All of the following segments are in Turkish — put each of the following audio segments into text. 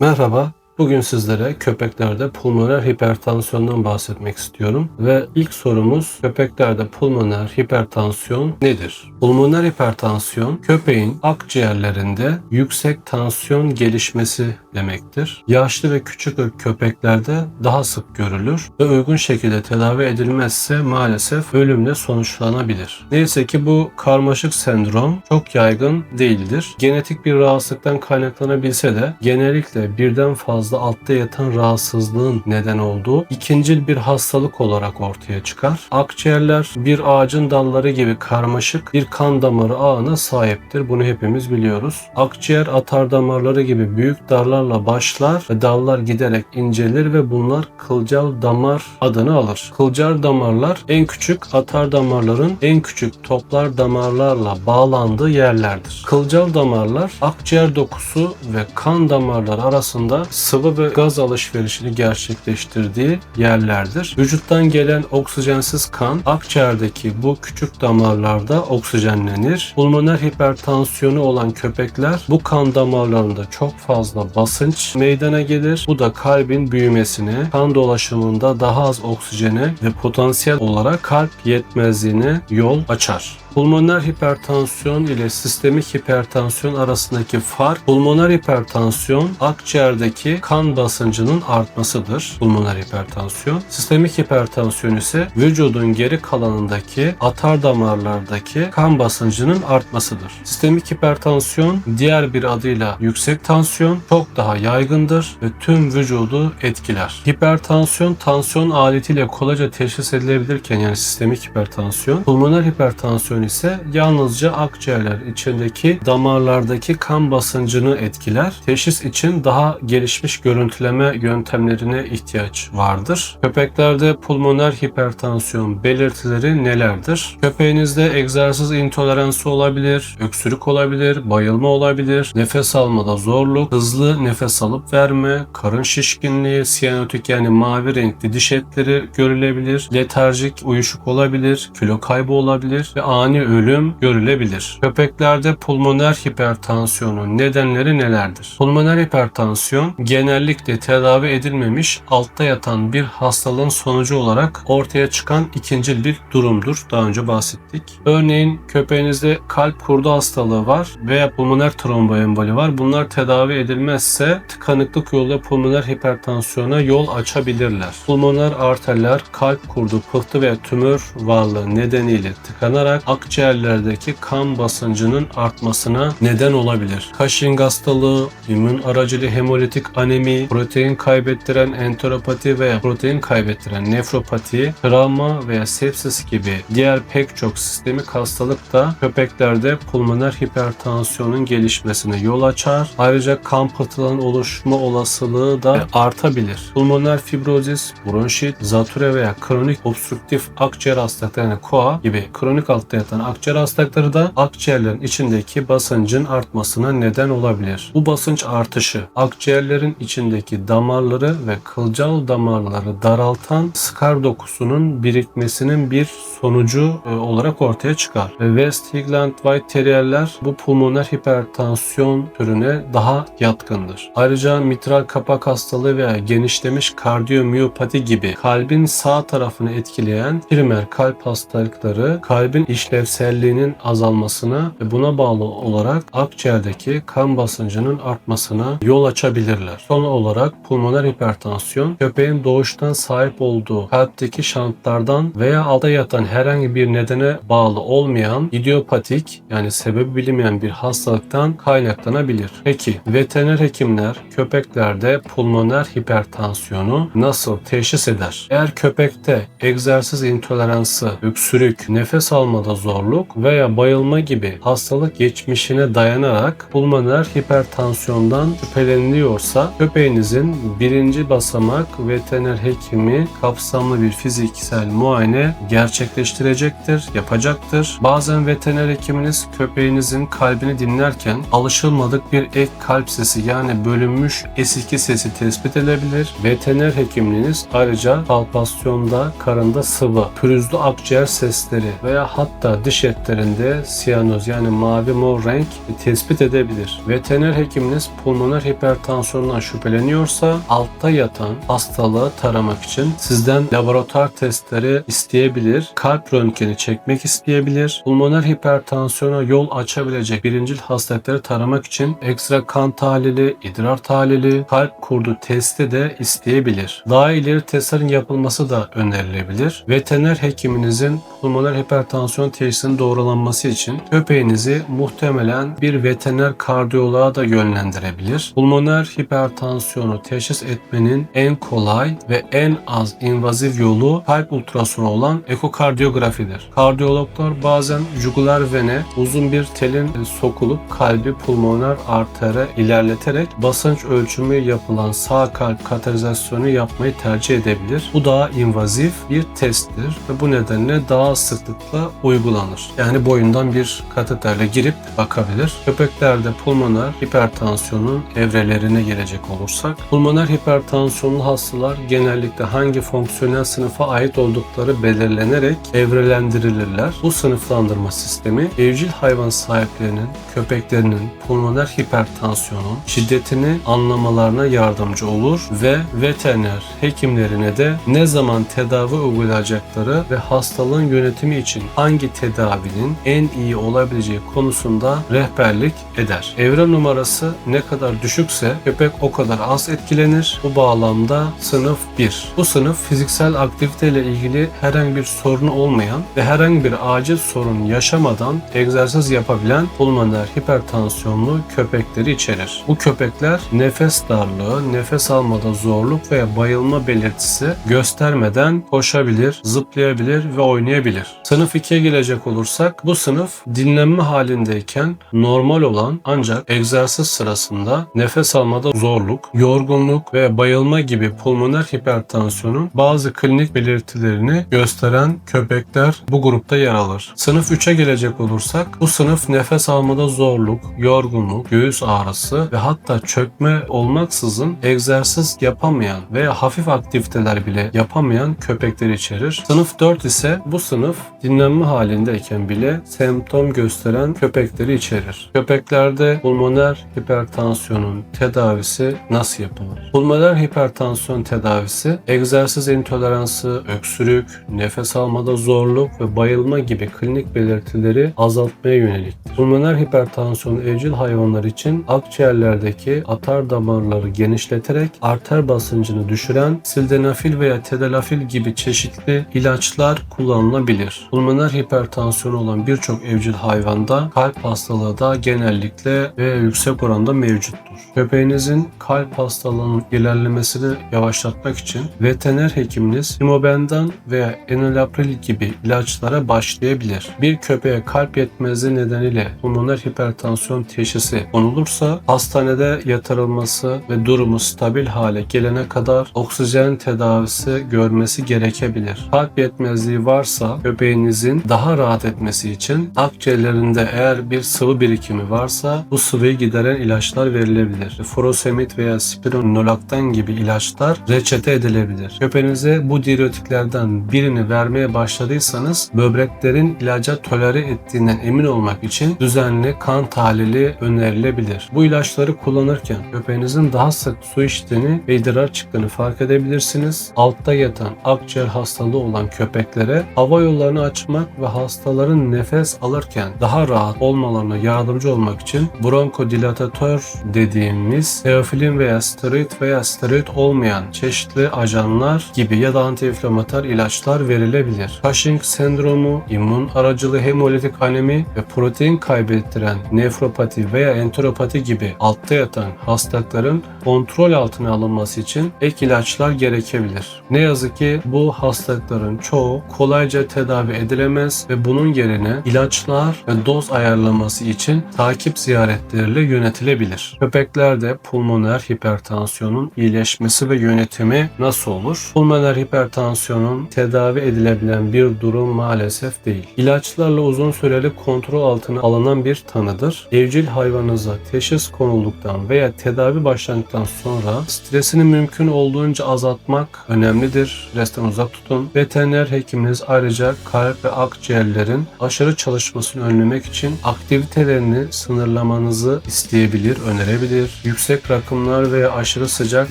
Merhaba. Bugün sizlere köpeklerde pulmoner hipertansiyondan bahsetmek istiyorum. Ve ilk sorumuz köpeklerde pulmoner hipertansiyon nedir? Pulmoner hipertansiyon köpeğin akciğerlerinde yüksek tansiyon gelişmesi demektir. Yaşlı ve küçük köpeklerde daha sık görülür ve uygun şekilde tedavi edilmezse maalesef ölümle sonuçlanabilir. Neyse ki bu karmaşık sendrom çok yaygın değildir. Genetik bir rahatsızlıktan kaynaklanabilse de genellikle birden fazla altta yatan rahatsızlığın neden olduğu ikincil bir hastalık olarak ortaya çıkar. Akciğerler bir ağacın dalları gibi karmaşık bir kan damarı ağına sahiptir. Bunu hepimiz biliyoruz. Akciğer atar damarları gibi büyük darlarla başlar ve dallar giderek incelir ve bunlar kılcal damar adını alır. Kılcal damarlar en küçük atar damarların en küçük toplar damarlarla bağlandığı yerlerdir. Kılcal damarlar akciğer dokusu ve kan damarları arasında sıvı ve gaz alışverişini gerçekleştirdiği yerlerdir. Vücuttan gelen oksijensiz kan akciğerdeki bu küçük damarlarda oksijenlenir. Pulmoner hipertansiyonu olan köpekler bu kan damarlarında çok fazla basınç meydana gelir. Bu da kalbin büyümesine, kan dolaşımında daha az oksijene ve potansiyel olarak kalp yetmezliğine yol açar. Pulmoner hipertansiyon ile sistemik hipertansiyon arasındaki fark pulmoner hipertansiyon akciğerdeki kan basıncının artmasıdır. Pulmoner hipertansiyon. Sistemik hipertansiyon ise vücudun geri kalanındaki atar damarlardaki kan basıncının artmasıdır. Sistemik hipertansiyon diğer bir adıyla yüksek tansiyon çok daha yaygındır ve tüm vücudu etkiler. Hipertansiyon tansiyon aletiyle kolayca teşhis edilebilirken yani sistemik hipertansiyon, pulmoner hipertansiyon ise yalnızca akciğerler içindeki damarlardaki kan basıncını etkiler. Teşhis için daha gelişmiş görüntüleme yöntemlerine ihtiyaç vardır. Köpeklerde pulmoner hipertansiyon belirtileri nelerdir? Köpeğinizde egzersiz intoleransı olabilir, öksürük olabilir, bayılma olabilir, nefes almada zorluk, hızlı nefes alıp verme, karın şişkinliği, siyanotik yani mavi renkli diş etleri görülebilir, letarjik uyuşuk olabilir, kilo kaybı olabilir ve ani ani ölüm görülebilir. Köpeklerde pulmoner hipertansiyonun nedenleri nelerdir? Pulmoner hipertansiyon genellikle tedavi edilmemiş altta yatan bir hastalığın sonucu olarak ortaya çıkan ikinci bir durumdur. Daha önce bahsettik. Örneğin köpeğinizde kalp kurdu hastalığı var veya pulmoner tromboemboli var. Bunlar tedavi edilmezse tıkanıklık yoluyla pulmoner hipertansiyona yol açabilirler. Pulmoner arterler kalp kurdu, pıhtı veya tümör varlığı nedeniyle tıkanarak ak akciğerlerdeki kan basıncının artmasına neden olabilir. Cushing hastalığı, immün aracılı hemolitik anemi, protein kaybettiren enteropati veya protein kaybettiren nefropati, travma veya sepsis gibi diğer pek çok sistemik hastalık da köpeklerde pulmoner hipertansiyonun gelişmesine yol açar. Ayrıca kan pıhtılarının oluşma olasılığı da artabilir. Pulmoner fibrozis, bronşit, zatüre veya kronik obstrüktif akciğer hastalıkları yani KOA gibi kronik altta yatan akciğer hastalıkları da akciğerlerin içindeki basıncın artmasına neden olabilir. Bu basınç artışı akciğerlerin içindeki damarları ve kılcal damarları daraltan skar dokusunun birikmesinin bir sonucu e, olarak ortaya çıkar. West Highland White Terrier'ler bu pulmoner hipertansiyon türüne daha yatkındır. Ayrıca mitral kapak hastalığı veya genişlemiş kardiyomiyopati gibi kalbin sağ tarafını etkileyen primer kalp hastalıkları kalbin işlev işlevselliğinin azalmasına ve buna bağlı olarak akciğerdeki kan basıncının artmasına yol açabilirler. Son olarak pulmoner hipertansiyon köpeğin doğuştan sahip olduğu kalpteki şantlardan veya altta yatan herhangi bir nedene bağlı olmayan idiopatik yani sebebi bilinmeyen bir hastalıktan kaynaklanabilir. Peki veteriner hekimler köpeklerde pulmoner hipertansiyonu nasıl teşhis eder? Eğer köpekte egzersiz intoleransı, öksürük, nefes almada zorluk veya bayılma gibi hastalık geçmişine dayanarak pulmoner hipertansiyondan şüpheleniliyorsa köpeğinizin birinci basamak veteriner hekimi kapsamlı bir fiziksel muayene gerçekleştirecektir, yapacaktır. Bazen veteriner hekiminiz köpeğinizin kalbini dinlerken alışılmadık bir ek kalp sesi yani bölünmüş S2 sesi tespit edilebilir. Veteriner hekiminiz ayrıca palpasyonda karında sıvı, pürüzlü akciğer sesleri veya hatta diş etlerinde siyanoz yani mavi mor renk tespit edebilir. Veteriner hekiminiz pulmoner hipertansiyondan şüpheleniyorsa altta yatan hastalığı taramak için sizden laboratuvar testleri isteyebilir. Kalp röntgeni çekmek isteyebilir. Pulmoner hipertansiyona yol açabilecek birincil hastalıkları taramak için ekstra kan tahlili, idrar tahlili, kalp kurdu testi de isteyebilir. Daha ileri testlerin yapılması da önerilebilir. Veteriner hekiminizin pulmoner hipertansiyon teşhisinin doğrulanması için köpeğinizi muhtemelen bir veteriner kardiyoloğa da yönlendirebilir. Pulmoner hipertansiyonu teşhis etmenin en kolay ve en az invaziv yolu kalp ultrasonu olan ekokardiyografidir. Kardiyologlar bazen jugular vene uzun bir telin sokulup kalbi pulmoner artere ilerleterek basınç ölçümü yapılan sağ kalp katerizasyonu yapmayı tercih edebilir. Bu daha invazif bir testtir ve bu nedenle daha sıklıkla uygulanır. Yani boyundan bir kateterle girip bakabilir. Köpeklerde pulmoner hipertansiyonun evrelerine gelecek olursak, pulmoner hipertansiyonlu hastalar genellikle hangi fonksiyonel sınıfa ait oldukları belirlenerek evrelendirilirler. Bu sınıflandırma sistemi evcil hayvan sahiplerinin köpeklerinin pulmoner hipertansiyonun şiddetini anlamalarına yardımcı olur ve veteriner hekimlerine de ne zaman tedavi uygulayacakları ve hastalığın yönetimi için hangi tedavinin en iyi olabileceği konusunda rehberlik eder. Evre numarası ne kadar düşükse köpek o kadar az etkilenir. Bu bağlamda sınıf 1. Bu sınıf fiziksel aktivite ile ilgili herhangi bir sorunu olmayan ve herhangi bir acil sorun yaşamadan egzersiz yapabilen pulmoner hipertansiyonlu köpekleri içerir. Bu köpekler nefes darlığı, nefes almada zorluk veya bayılma belirtisi göstermeden koşabilir, zıplayabilir ve oynayabilir. Sınıf 2'ye gelecek olursak bu sınıf dinlenme halindeyken normal olan ancak egzersiz sırasında nefes almada zorluk, yorgunluk ve bayılma gibi pulmoner hipertansiyonun bazı klinik belirtilerini gösteren köpekler bu grupta yer alır. Sınıf 3'e gelecek olursak bu sınıf nefes almada zorluk, yorgunluk, göğüs ağrısı ve hatta çökme olmaksızın egzersiz yapamayan veya hafif aktiviteler bile yapamayan köpekleri içerir. Sınıf 4 ise bu sınıf dinlenme halindeyken bile semptom gösteren köpekleri içerir. Köpeklerde pulmoner hipertansiyonun tedavisi nasıl yapılır? Pulmoner hipertansiyon tedavisi egzersiz intoleransı, öksürük, nefes almada zorluk ve bayılma gibi klinik belirtileri azaltmaya yöneliktir. Pulmoner hipertansiyon evcil hayvanlar için akciğerlerdeki atar damarları genişleterek arter basıncını düşüren sildenafil veya tedalafil gibi çeşitli ilaçlar kullanılabilir. Pulmoner hipertansiyonu olan birçok evcil hayvanda kalp hastalığı da genellikle ve yüksek oranda mevcuttur. Köpeğinizin kalp hastalığının ilerlemesini yavaşlatmak için veteriner hekiminiz Imobendan veya enalapril gibi ilaçlara başlayabilir. Bir köpeğe kalp yetmezliği nedeniyle pulmoner hipertansiyon teşhisi konulursa hastanede yatırılması ve durumu stabil hale gelene kadar oksijen tedavisi görmesi gerekebilir. Kalp yetmezliği varsa köpeğinizin daha rahat etmesi için akciğerlerinde eğer bir sıvı birikimi varsa bu sıvıyı gideren ilaçlar verilebilir. Furosemid veya spironolaktan gibi ilaçlar reçete edilebilir. Köpeğinize bu diüretiklerden birini vermeye başladıysanız böbreklerin ilaca tolere ettiğinden emin olmak için düzenli kan tahlili önerilebilir. Bu ilaçları kullanırken köpeğinizin daha sık su içtiğini ve idrar çıktığını fark edebilirsiniz. Altta yatan akciğer hastalığı olan köpeklere hava yollarını açmak ve hastaların nefes alırken daha rahat olmalarına yardımcı olmak için bronkodilatatör dediğimiz teofilin veya steroid veya steroid olmayan çeşitli ajanlar gibi ya da antiinflamatuar ilaçlar verilebilir. Cushing sendromu, immün aracılı hemolitik anemi ve protein kaybettiren nefropati veya enteropati gibi altta yatan hastalıkların kontrol altına alınması için ek ilaçlar gerekebilir. Ne yazık ki bu hastalıkların çoğu kolayca tedavi edilemez ve bunun yerine ilaçlar ve doz ayarlaması için takip ziyaretleriyle yönetilebilir. Köpeklerde pulmoner hipertansiyonun iyileşmesi ve yönetimi nasıl olur? Pulmoner hipertansiyonun tedavi edilebilen bir durum maalesef değil. İlaçlarla uzun süreli kontrol altına alınan bir tanıdır. Evcil hayvanınıza teşhis konulduktan veya tedavi başlandıktan sonra stresini mümkün olduğunca azaltmak önemlidir. Stresten uzak tutun. Veteriner hekiminiz ayrıca kalp ve akciğer kontrollerin aşırı çalışmasını önlemek için aktivitelerini sınırlamanızı isteyebilir, önerebilir. Yüksek rakımlar veya aşırı sıcak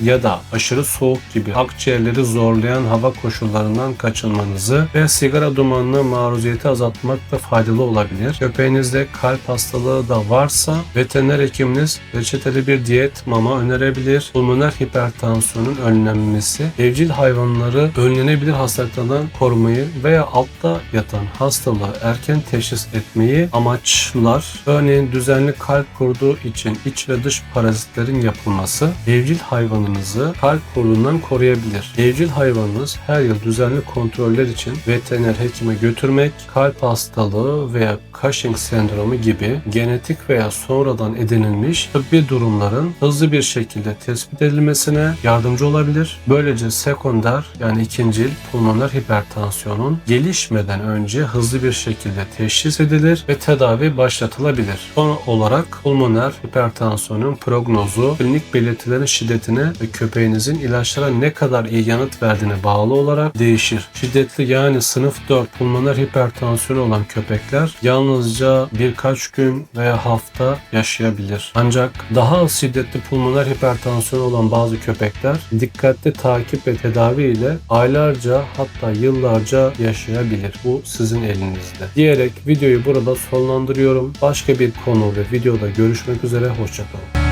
ya da aşırı soğuk gibi akciğerleri zorlayan hava koşullarından kaçınmanızı ve sigara dumanına maruziyeti azaltmak da faydalı olabilir. Köpeğinizde kalp hastalığı da varsa veteriner hekiminiz reçeteli bir diyet mama önerebilir. Pulmoner hipertansiyonun önlenmesi, evcil hayvanları önlenebilir hastalıklardan korumayı veya altta yatan hastalığı erken teşhis etmeyi amaçlar. Örneğin düzenli kalp kurduğu için iç ve dış parazitlerin yapılması evcil hayvanınızı kalp kurduğundan koruyabilir. Evcil hayvanınız her yıl düzenli kontroller için veteriner hekime götürmek, kalp hastalığı veya Cushing sendromu gibi genetik veya sonradan edinilmiş tıbbi durumların hızlı bir şekilde tespit edilmesine yardımcı olabilir. Böylece sekonder yani ikincil pulmoner hipertansiyonun gelişmeden önce hızlı bir şekilde teşhis edilir ve tedavi başlatılabilir. Son olarak pulmoner hipertansiyonun prognozu, klinik belirtilerin şiddetine ve köpeğinizin ilaçlara ne kadar iyi yanıt verdiğine bağlı olarak değişir. Şiddetli yani sınıf 4 pulmoner hipertansiyonu olan köpekler yalnızca birkaç gün veya hafta yaşayabilir. Ancak daha şiddetli pulmoner hipertansiyon olan bazı köpekler dikkatli takip ve tedavi ile aylarca hatta yıllarca yaşayabilir. Bu sizin elinizde. Diyerek videoyu burada sonlandırıyorum. Başka bir konu ve videoda görüşmek üzere. Hoşçakalın.